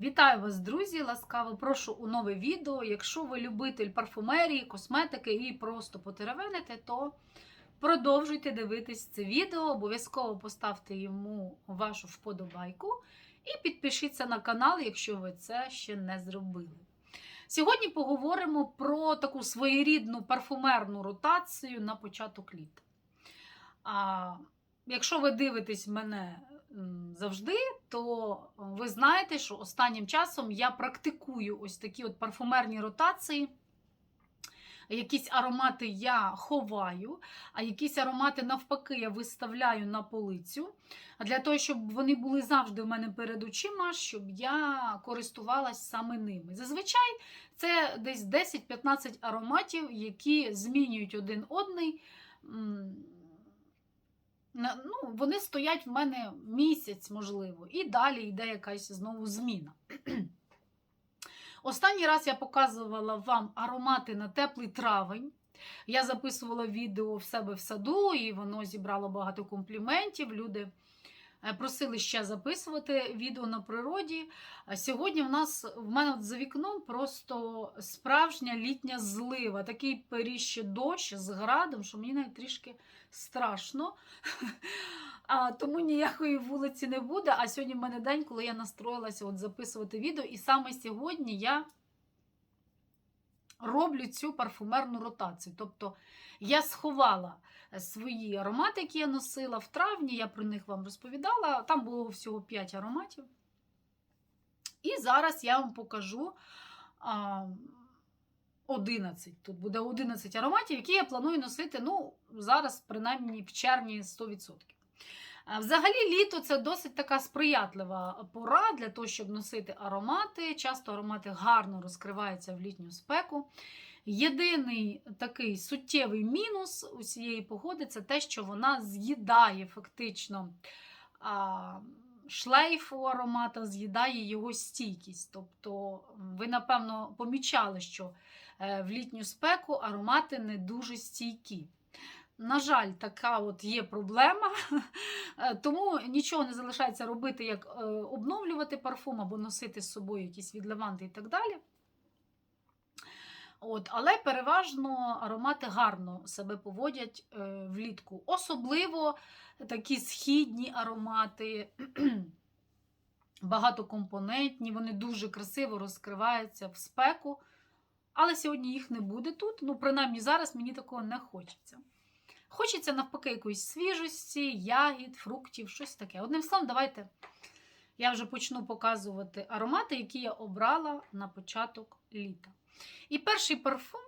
Вітаю вас, друзі! Ласкаво прошу у нове відео. Якщо ви любитель парфумерії, косметики і просто потеревенити, то продовжуйте дивитись це відео. Обов'язково поставте йому вашу вподобайку і підпишіться на канал, якщо ви це ще не зробили. Сьогодні поговоримо про таку своєрідну парфумерну ротацію на початок літа. А якщо ви дивитесь мене завжди, то ви знаєте, що останнім часом я практикую ось такі от парфумерні ротації. Якісь аромати я ховаю, а якісь аромати, навпаки, я виставляю на полицю. А для того, щоб вони були завжди в мене перед очима, щоб я користувалась саме ними. Зазвичай це десь 10-15 ароматів, які змінюють один одний. Ну, вони стоять в мене місяць, можливо, і далі йде якась знову зміна. Останній раз я показувала вам аромати на теплий травень. Я записувала відео в себе в саду, і воно зібрало багато компліментів. Люди просили ще записувати відео на природі. Сьогодні в нас в мене за вікном просто справжня літня злива. Такий періще дощ з градом, що мені навіть трішки страшно. А, тому ніякої вулиці не буде. А сьогодні в мене день, коли я настроїлася от записувати відео. І саме сьогодні я роблю цю парфумерну ротацію. Тобто я сховала свої аромати, які я носила в травні, я про них вам розповідала. Там було всього 5 ароматів. І зараз я вам покажу. 11. Тут буде 11 ароматів, які я планую носити, ну, зараз, принаймні, в червні 100%. А Взагалі, літо це досить така сприятлива пора для того, щоб носити аромати. Часто аромати гарно розкриваються в літню спеку. Єдиний такий суттєвий мінус у цієї погоди це те, що вона з'їдає фактично шлейф у аромата, з'їдає його стійкість. Тобто, ви, напевно, помічали, що е, в літню спеку аромати не дуже стійкі. На жаль, така от є проблема, Е, тому нічого не залишається робити, як е, обновлювати парфум або носити з собою якісь відливанти і так далі. От, але переважно аромати гарно себе поводять е, влітку. Особливо такі східні аромати, багатокомпонентні, вони дуже красиво розкриваються в спеку. Але сьогодні їх не буде тут. Ну, принаймні, зараз мені такого не хочеться. Хочеться, навпаки, якоїсь свіжості, ягід, фруктів, щось таке. Одним словом, давайте я вже почну показувати аромати, які я обрала на початок літа. І перший парфум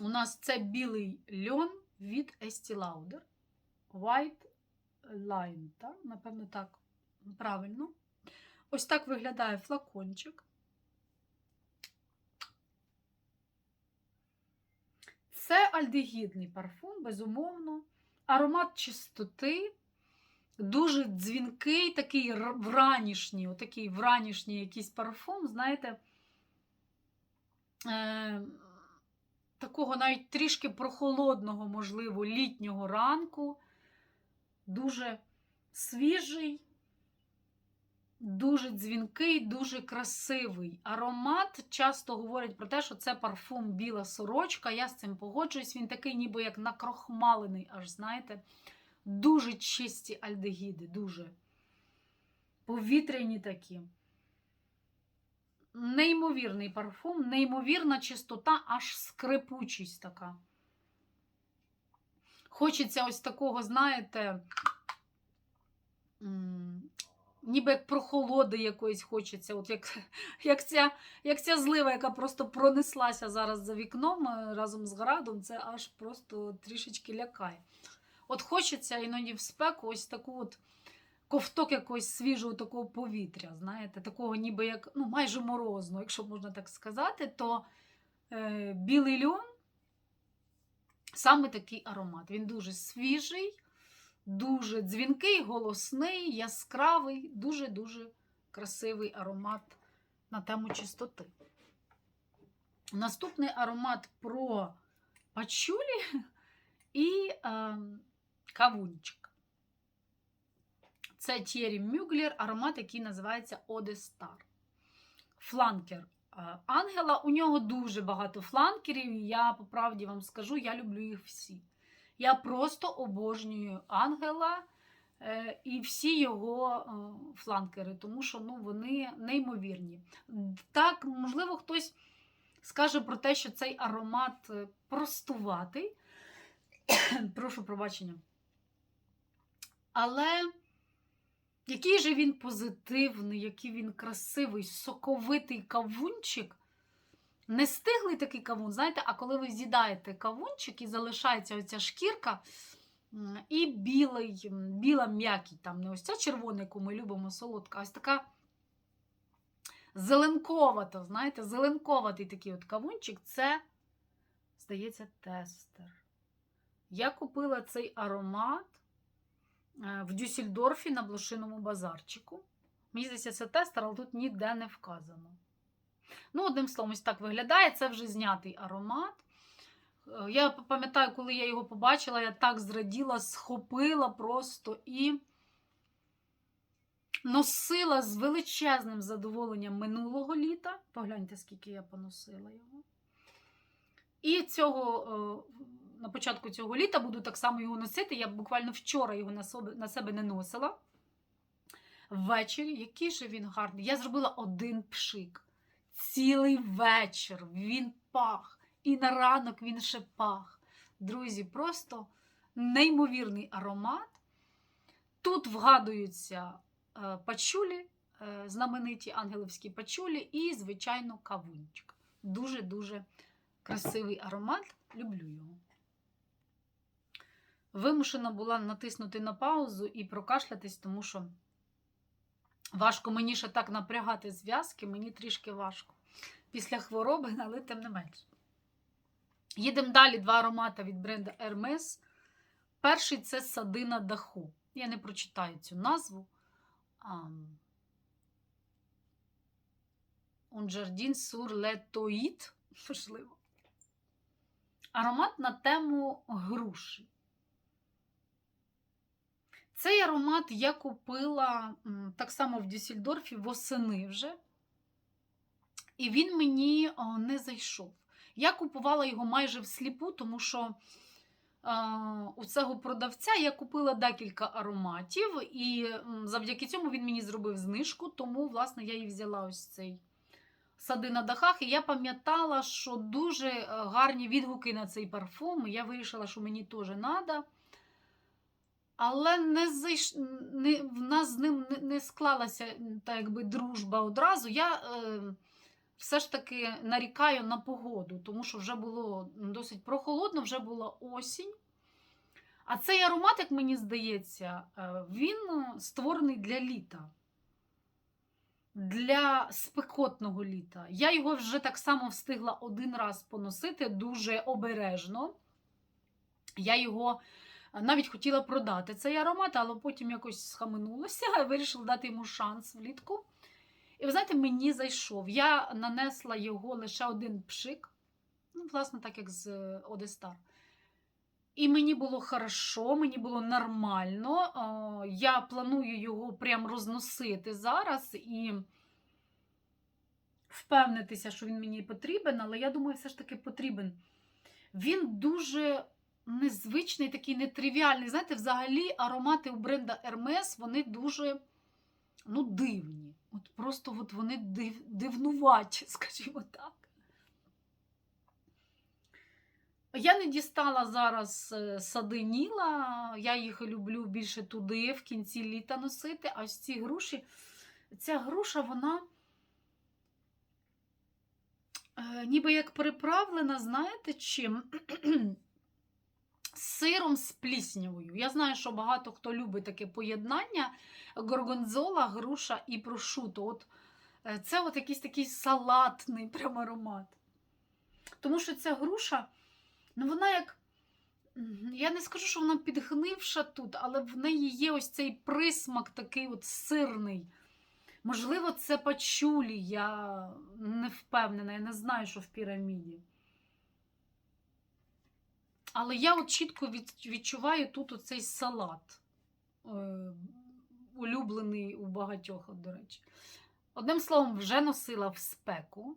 у нас це білий льон від Estee Lauder. White Line, так? напевно, так правильно. Ось так виглядає флакончик. Це альдегідний парфум, безумовно. Аромат чистоти, дуже дзвінкий, такий вранішній, отакий вранішній якийсь парфум, знаєте, е, такого навіть трішки прохолодного, можливо, літнього ранку. Дуже свіжий, дуже дзвінкий, дуже красивий. Аромат часто говорять про те, що це парфум біла сорочка. Я з цим погоджуюсь. Він такий, ніби як накрохмалений, аж знаєте, дуже чисті альдегіди, дуже повітряні такі. Неймовірний парфум, неймовірна чистота, аж скрипучість така. Хочеться ось такого, знаєте, ніби як прохолоди якоїсь хочеться. От як, як, ця, як ця злива, яка просто пронеслася зараз за вікном е, разом з градом, це аж просто трішечки лякає. От хочеться іноді в спеку ось таку от ковток якогось свіжого такого повітря, знаєте, такого ніби як ну, майже морозно, якщо можна так сказати, то е, білий льон саме такий аромат. Він дуже свіжий, дуже дзвінкий, голосний, яскравий, дуже-дуже красивий аромат на тему чистоти. Наступний аромат про пачулі і е, кавунчик. Це Thierry Mugler, аромат, який називається Star. Фланкер е, ангела. У нього дуже багато фланкерів. Я по правді вам скажу, я люблю їх всі. Я просто обожнюю ангела е, і всі його е, фланкери, тому що ну, вони неймовірні. Так, можливо, хтось скаже про те, що цей аромат е, простуватий. Прошу пробачення. Але який же він позитивний, який він красивий, соковитий кавунчик. Не стиглий такий кавун, знаєте, а коли ви з'їдаєте кавунчик і залишається оця шкірка, і білий, біла м'якість, там не ось ця червона, яку ми любимо, солодка, а ось така зеленковата, знаєте, зеленковатий такий от кавунчик, це, здається, тестер. Я купила цей аромат е, в Дюссельдорфі на блошиному базарчику. Мені здається, це тестер, але тут ніде не вказано. Ну, одним словом, ось так виглядає. Це вже знятий аромат. Е, Я пам'ятаю, коли я його побачила, я так зраділа, схопила просто і носила з величезним задоволенням минулого літа. Погляньте, скільки я поносила його. І цього, е, на початку цього літа буду так само його носити. Я буквально вчора його на себе, на себе не носила. Ввечері, який же він гарний. Я зробила один пшик. Цілий вечір він пах. І на ранок він ще пах. Друзі, просто неймовірний аромат. Тут вгадуються е, пачулі, е, знамениті ангелівські пачулі, і, звичайно, кавунчик. Дуже-дуже красивий аромат. Люблю його. Вимушена була натиснути на паузу і прокашлятись, тому що важко мені ще так напрягати зв'язки, мені трішки важко. Після хвороби, але тим не менше. Їдемо далі два аромати від бренду Hermes. Перший це садина даху. Я не прочитаю цю назву. Sur le toit, можливо. Аромат на тему груші. Цей аромат я купила так само в Дюссельдорфі восени вже. І він мені не зайшов. Я купувала його майже всліпу, тому що у цього продавця я купила декілька ароматів, і завдяки цьому він мені зробив знижку, тому, власне, я і взяла ось цей сади на дахах. І я пам'ятала, що дуже е, гарні відгуки на цей парфум. Я вирішила, що мені теж треба. Але не зайш... не, в нас з ним не, склалася м, та, якби, дружба одразу. Я е, все ж таки нарікаю на погоду, тому що вже було досить прохолодно, вже була осінь. А цей аромат, як мені здається, е, він створений для літа. Для спекотного літа. Я його вже так само встигла один раз поносити дуже обережно. Я його навіть хотіла продати цей аромат, але потім якось схаменулася вирішила дати йому шанс влітку. І ви знаєте, мені зайшов. Я нанесла його лише один пшик, ну, власне, так як з Одестар. І мені було хорошо, мені було нормально. Я планую його прям розносити зараз і впевнитися, що він мені потрібен, але я думаю, все ж таки потрібен. Він дуже незвичний, такий нетривіальний. Знаєте, взагалі аромати у бренда Hermes, вони дуже ну, дивні. От Просто от вони див, дивнуваті, скажімо так. Я не дістала зараз е, сади Ніла, я їх люблю більше туди, в кінці літа носити. А ось ці груші, ця груша, вона е, ніби як приправлена, знаєте чим? Сиром з пліснявою. Я знаю, що багато хто любить таке поєднання горгонзола, груша і прошуто. От е, Це от якийсь такий салатний прям аромат. Тому що ця груша, ну вона як. Я не скажу, що вона підгнивша тут, але в неї є ось цей присмак такий от сирний. Можливо, це пачулі, я не впевнена, я не знаю, що в піраміді. Але я от чітко відчуваю тут оцей салат. Е, улюблений у багатьох, до речі. Одним словом, вже носила в спеку,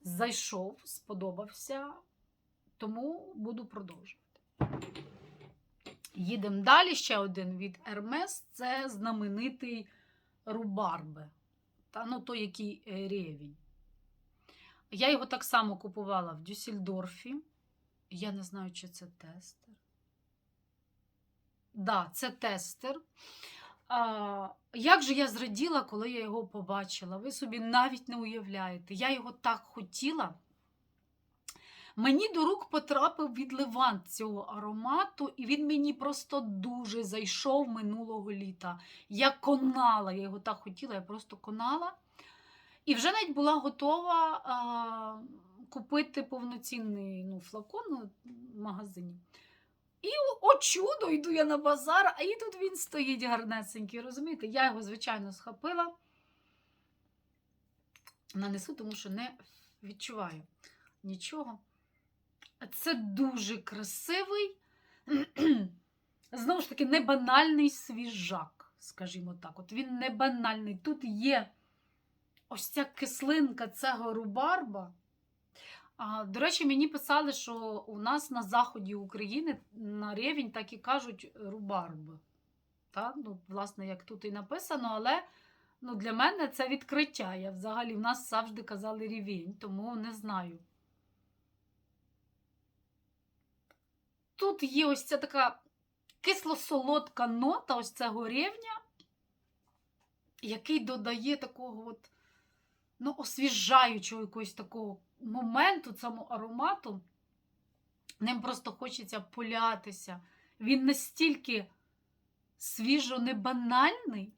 зайшов, сподобався, тому буду продовжувати. Їдемо далі. Ще один від Hermes – це знаменитий рубарбе. Та, ну, той, який е, рівень. Я його так само купувала в Дюссельдорфі. Я не знаю, чи це тестер. Да, це тестер. А, як же я зраділа, коли я його побачила? Ви собі навіть не уявляєте. Я його так хотіла. Мені до рук потрапив відливант цього аромату, і він мені просто дуже зайшов минулого літа. Я конала, я його так хотіла, я просто конала. І вже навіть була готова а, купити повноцінний ну, флакон в магазині. І о чудо, йду я на базар, а і тут він стоїть гарнесенький, розумієте? Я його, звичайно, схопила. Нанесу, тому що не відчуваю нічого. Це дуже красивий, знову ж таки, не банальний свіжак, скажімо так. От він не банальний. Тут є ось ця кислинка цього рубарба. До речі, мені писали, що у нас на заході України на рівень так і кажуть рубарб. Так? Ну, власне, як тут і написано, але ну, для мене це відкриття. Я взагалі в нас завжди казали рівень, тому не знаю. Тут є ось ця така кисло-солодка нота ось цього рівня, який додає такого от, ну, освіжаючого якогось такого моменту, цьому аромату. Ним просто хочеться полятися. Він настільки свіжо не банальний.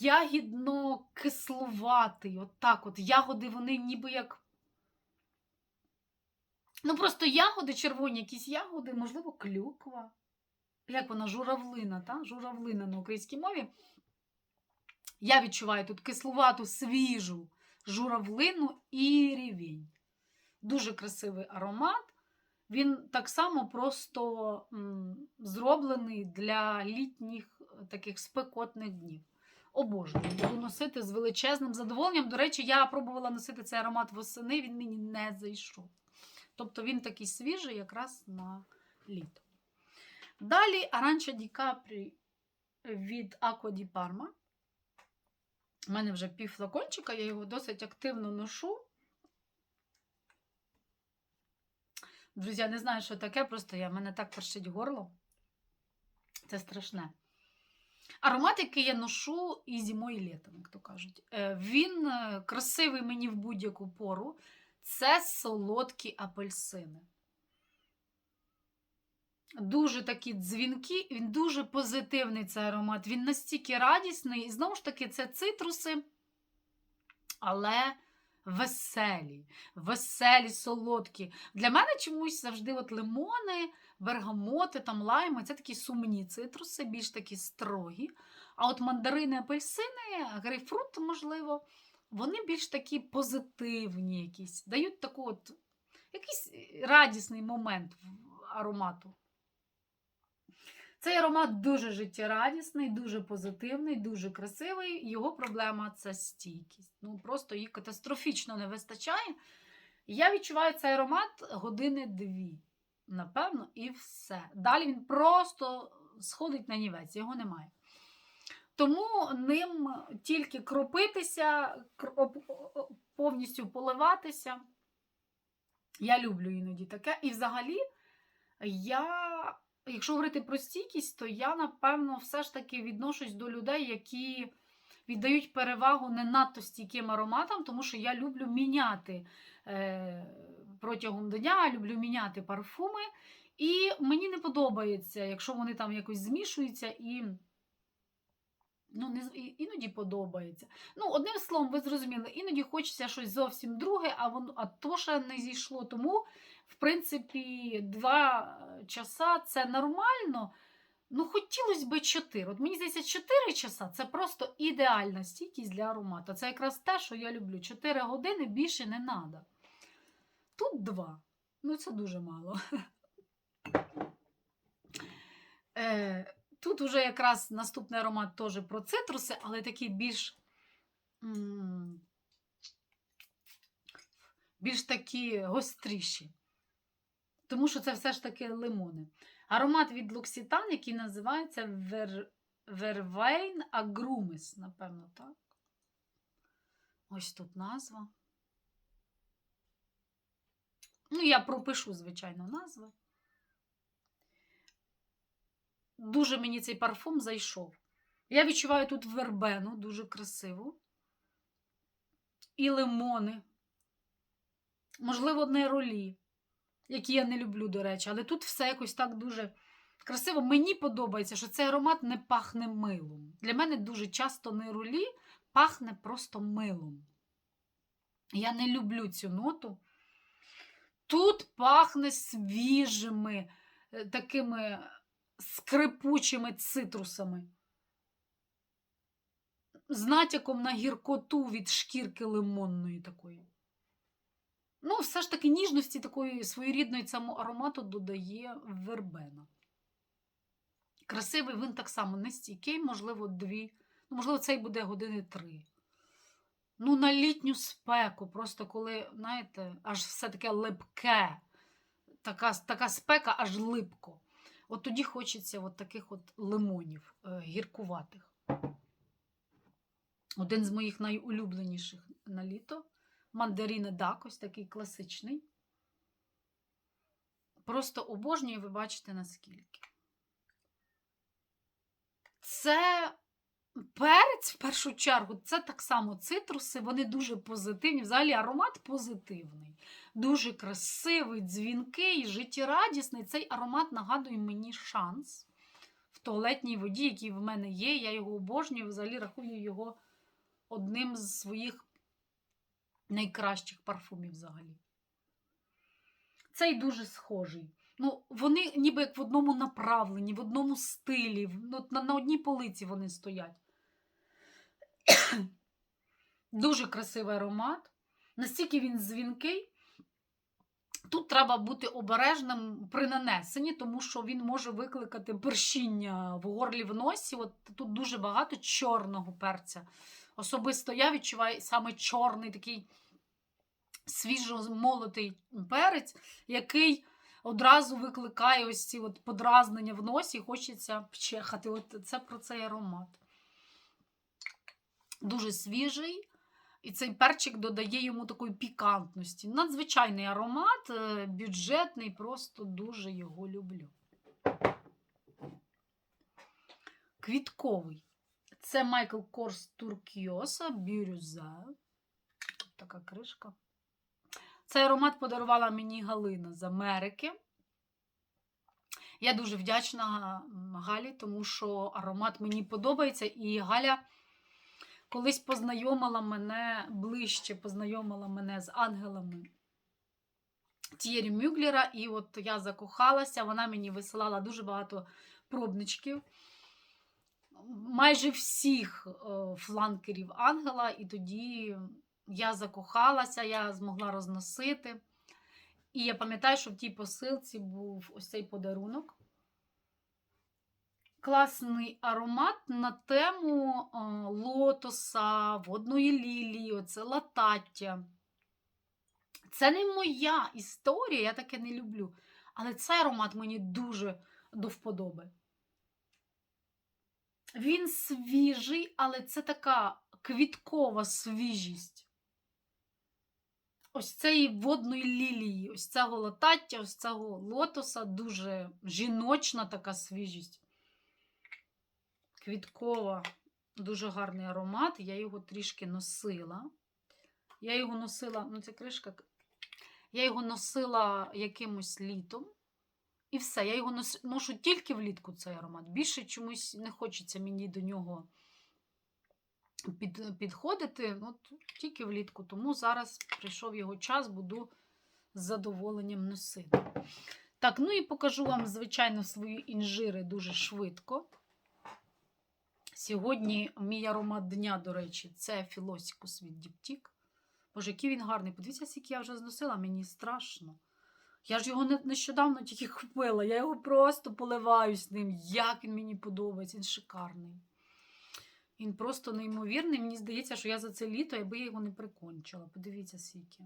Ягідно кисловатий. От так от. Ягоди, вони ніби як. Ну, просто ягоди, червоні, якісь ягоди, можливо, клюква. Як вона, журавлина, та? журавлина на українській мові. Я відчуваю тут кисловату, свіжу журавлину і рівень. Дуже красивий аромат. Він так само просто зроблений для літніх таких спекотних днів. Обожнюю, буду носити з величезним задоволенням. До речі, я пробувала носити цей аромат восени, він мені не зайшов. Тобто він такий свіжий якраз на літо. Далі Аранча Ді Капрі від Аква Ді Парма. У мене вже пів флакончика, я його досить активно ношу. Друзі, я не знаю, що таке, просто я, в мене так першить горло. Це страшне. Аромат, який я ношу і зимою, і літом, як то кажуть. Е, Він е, красивий мені в будь-яку пору. Це солодкі апельсини. Дуже такі дзвінки, він дуже позитивний цей аромат. Він настільки радісний. І знову ж таки, це цитруси, але веселі, веселі, солодкі. Для мене чомусь завжди от лимони, бергамоти, там лайми це такі сумні цитруси, більш такі строгі. А от мандарини, апельсини, грейпфрут, можливо, вони більш такі позитивні, якісь, дають таку от, якийсь радісний момент аромату. Цей аромат дуже життєрадісний, дуже позитивний, дуже красивий. Його проблема це стійкість. Ну, Просто її катастрофічно не вистачає. Я відчуваю цей аромат години-дві, напевно, і все. Далі він просто сходить на нівець, його немає. Тому ним тільки кропитися, повністю поливатися. Я люблю іноді таке. І взагалі, я. Якщо говорити про стійкість, то я, напевно, все ж таки відношусь до людей, які віддають перевагу не надто стійким ароматам, тому що я люблю міняти е, протягом дня, люблю міняти парфуми. І мені не подобається, якщо вони там якось змішуються і. Ну, не, іноді подобається. Ну, одним словом, ви зрозуміли, іноді хочеться щось зовсім друге, а воно а то ще не зійшло. Тому, в принципі, два часа це нормально. Ну, хотілося б чотири. От мені здається, чотири часа це просто ідеальна стійкість для аромату. Це якраз те, що я люблю. Чотири години більше не треба. Тут два. Ну, це дуже мало. Е, тут уже якраз наступний аромат теж про цитруси, але такий більш. більш такі гостріші. Тому що це все ж таки лимони. Аромат від Луксітан, який називається Вер... Вервейн Агрумис, напевно, так. Ось тут назва. Ну, я пропишу, звичайно, назву. Дуже мені цей парфум зайшов. Я відчуваю тут вербену, дуже красиву. І лимони. Можливо, нейролі, які я не люблю, до речі, але тут все якось так дуже красиво. Мені подобається, що цей аромат не пахне милом. Для мене дуже часто нейролі пахне просто милом. Я не люблю цю ноту. Тут пахне свіжими, е, такими скрипучими цитрусами. З натяком на гіркоту від шкірки лимонної такої. Ну, все ж таки ніжності такої своєрідної цьому аромату додає вербена. Красивий він так само не стійкий, можливо, дві. Ну, можливо, цей буде години три. Ну, на літню спеку, просто коли, знаєте, аж все таке липке, така, така спека аж липко. От тоді хочеться от таких от лимонів е, гіркуватих. Один з моїх найулюбленіших на літо. Мандаріни Дак, такий класичний. Просто обожнюю, ви бачите, наскільки. Це перець, в першу чергу, це так само цитруси, вони дуже позитивні. Взагалі аромат позитивний, дуже красивий, дзвінкий, життєрадісний. Цей аромат нагадує мені шанс в туалетній воді, який в мене є. Я його обожнюю, взагалі рахую його одним з своїх найкращих парфумів взагалі. Цей дуже схожий. Ну, вони ніби як в одному направленні, в одному стилі, ну, на, на одній полиці вони стоять. Дуже красивий аромат. Настільки він дзвінкий. Тут треба бути обережним при нанесенні, тому що він може викликати першіння в горлі в носі. От тут дуже багато чорного перця. Особисто я відчуваю саме чорний такий свіжомолотий перець, який одразу викликає ось ці от подразнення в носі, хочеться вчехати. От це про цей аромат. Дуже свіжий. І цей перчик додає йому такої пікантності. Надзвичайний аромат, е, бюджетний, просто дуже його люблю. Квітковий. Це Майкл Корс Туркіоса Бірюза. Така кришка. Цей аромат подарувала мені Галина з Америки. Я дуже вдячна Галі, тому що аромат мені подобається. І Галя колись познайомила мене ближче, познайомила мене з ангелами Тієрі Мюглера. І от я закохалася, вона мені висилала дуже багато пробничків. Майже всіх е, фланкерів ангела, і тоді я закохалася, я змогла розносити. І я пам'ятаю, що в тій посилці був ось цей подарунок. Класний аромат на тему е, лотоса, водної лілії, оце латаття. Це не моя історія, я таке не люблю. Але цей аромат мені дуже до вподоби. Він свіжий, але це така квіткова свіжість. Ось цієї водної лілії, ось цього латаття, ось цього лотоса дуже жіночна така свіжість. Квіткова, дуже гарний аромат. Я його трішки носила. Я його носила, ну це кришка. Я його носила якимось літом. І все, я його ношу тільки влітку цей аромат. Більше чомусь не хочеться мені до нього під, підходити. От, тільки влітку. Тому зараз прийшов його час, буду з задоволенням носити. Так, ну і покажу вам, звичайно, свої інжири дуже швидко. Сьогодні мій аромат дня, до речі, це Філосікус від Діптік. Боже, який він гарний. Подивіться, скільки я вже зносила, мені страшно. Я ж його нещодавно тільки купила. Я його просто поливаюсь ним. Як він мені подобається, він шикарний. Він просто неймовірний. Мені здається, що я за це літо, я його не прикончила. Подивіться, скільки.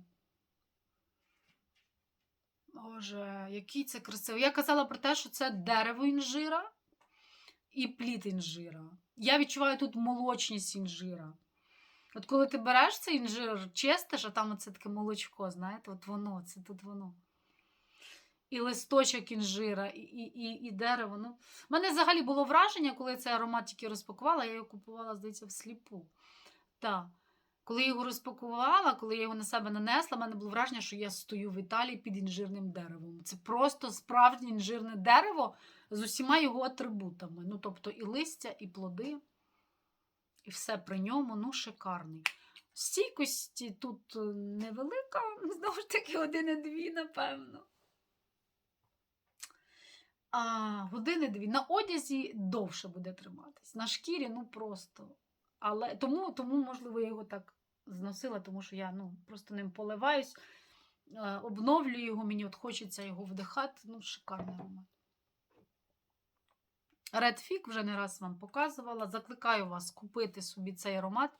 Боже, який це красивий. Я казала про те, що це дерево інжира і плід інжира. Я відчуваю тут молочність інжира. От коли ти береш цей інжир, чистиш, а там оце таке молочко, знаєте, от воно, це тут воно. І листочок інжира, і, і, і, і дерево. Ну, у мене взагалі було враження, коли цей аромат тільки розпакувала, я його купувала, здається, всліпу. Так. Коли я його розпакувала, коли я його на себе нанесла, в мене було враження, що я стою в Італії під інжирним деревом. Це просто справжнє інжирне дерево з усіма його атрибутами. Ну, тобто і листя, і плоди, і все при ньому, ну, шикарний. Стійкості тут е, невелика, знову ж таки, години-дві, напевно. А, години-дві. На одязі довше буде триматись. На шкірі, ну просто. Але тому, тому, можливо, я його так зносила, тому що я ну, просто ним поливаюсь, е, обновлюю його, мені от хочеться його вдихати. Ну, шикарний аромат. Red Fig вже не раз вам показувала. Закликаю вас купити собі цей аромат,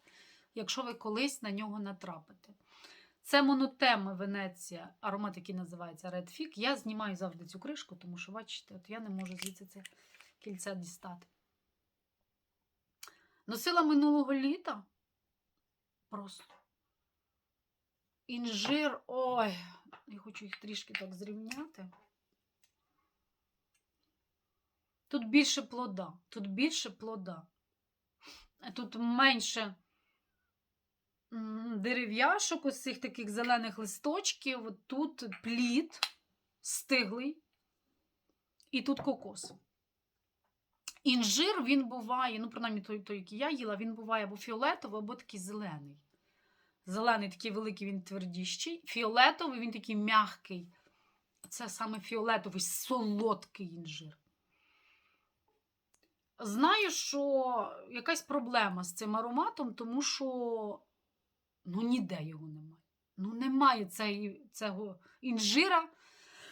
якщо ви колись на нього натрапите. Це монотеми Венеція, аромат, який називається Red Fig. Я знімаю завжди цю кришку, тому що, бачите, от я не можу звідси це кільце дістати. Носила минулого літа. Просто. Інжир. Ой, я хочу їх трішки так зрівняти. Тут більше плода. Тут більше плода. Тут менше дерев'яшок, ось цих таких зелених листочків. Тут плід стиглий. І тут кокос. Інжир він буває, ну, принаймні той, той, який я їла, він буває або фіолетовий, або такий зелений. Зелений такий великий, він твердіщий. Фіолетовий, він такий м'який. Це саме фіолетовий, солодкий інжир. Знаю, що якась проблема з цим ароматом, тому що ну, ніде його немає. Ну, немає цей, цього інжира,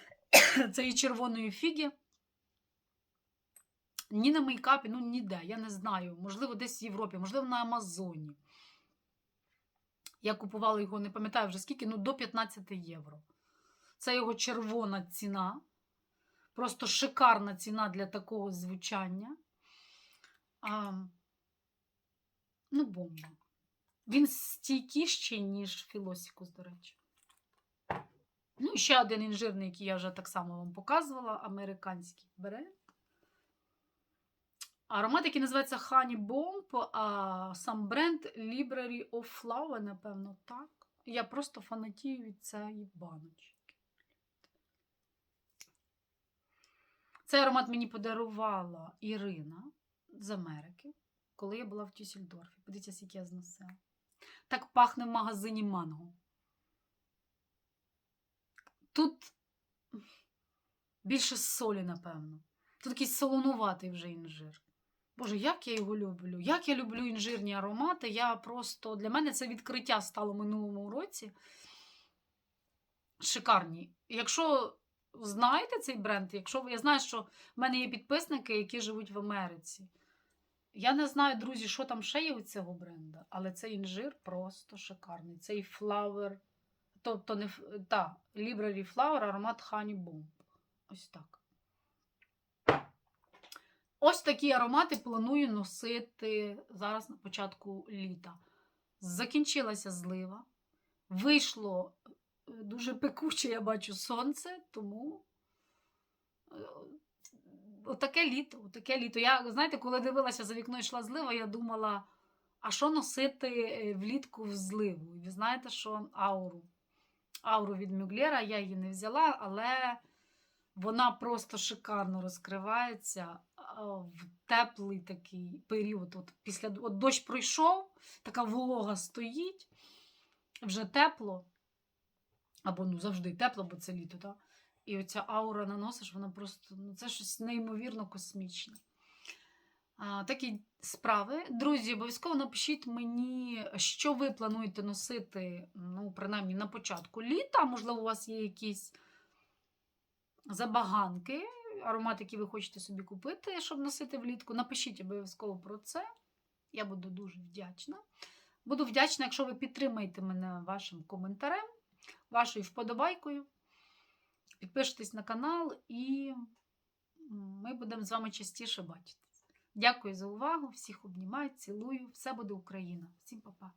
цієї червоної фіги. Ні на мейкапі, ну ніде, я не знаю. Можливо, десь в Європі, можливо, на Амазоні. Я купувала його, не пам'ятаю вже скільки, ну до 15 євро. Це його червона ціна. Просто шикарна ціна для такого звучання. А, ну, бомба. Він стійкіший, ніж Філосікус, до речі. Ну, ще один інжирний, який я вже так само вам показувала, американський бренд. Аромат, який називається Honey Bomb, а сам бренд Library of Flower, напевно, так. Я просто фанатію від цієї баночки. Цей аромат мені подарувала Ірина з Америки, коли я була в Тюссельдорфі. Подивіться, скільки я зносила. Так пахне в магазині Манго. Тут більше солі, напевно. Тут такий солонуватий вже інжир. Боже, як я його люблю. Як я люблю інжирні аромати. Я просто для мене це відкриття стало минулому році. Шикарні. Якщо знаєте цей бренд, якщо я знаю, що в мене є підписники, які живуть в Америці. Я не знаю, друзі, що там ще є у цього бренда, але цей інжир просто шикарний. Цей флауер, тобто не та, Library Flower, аромат Honey Bomb. Ось так. Ось такі аромати планую носити зараз на початку літа. Закінчилася злива. Вийшло е, дуже пекуче, я бачу сонце, тому е, отаке літо, отаке літо. Я, знаєте, коли дивилася за вікно йшла злива, я думала, а що носити е, влітку в зливу? І ви знаєте, що ауру. Ауру від Мюглера я її не взяла, але вона просто шикарно розкривається в теплий такий період. От після от дощ пройшов, така волога стоїть, вже тепло. Або ну завжди тепло, бо це літо, так? І оця аура наносиш, вона просто ну, це щось неймовірно космічне. А, такі справи. Друзі, обов'язково напишіть мені, що ви плануєте носити, ну, принаймні, на початку літа. Можливо, у вас є якісь забаганки, аромат, який ви хочете собі купити, щоб носити влітку. Напишіть обов'язково про це. Я буду дуже вдячна. Буду вдячна, якщо ви підтримаєте мене вашим коментарем, вашою вподобайкою. Підпишитесь на канал і ми будемо з вами частіше бачитись. Дякую за увагу. Всіх обнімаю, цілую. Все буде Україна. Всім па-па.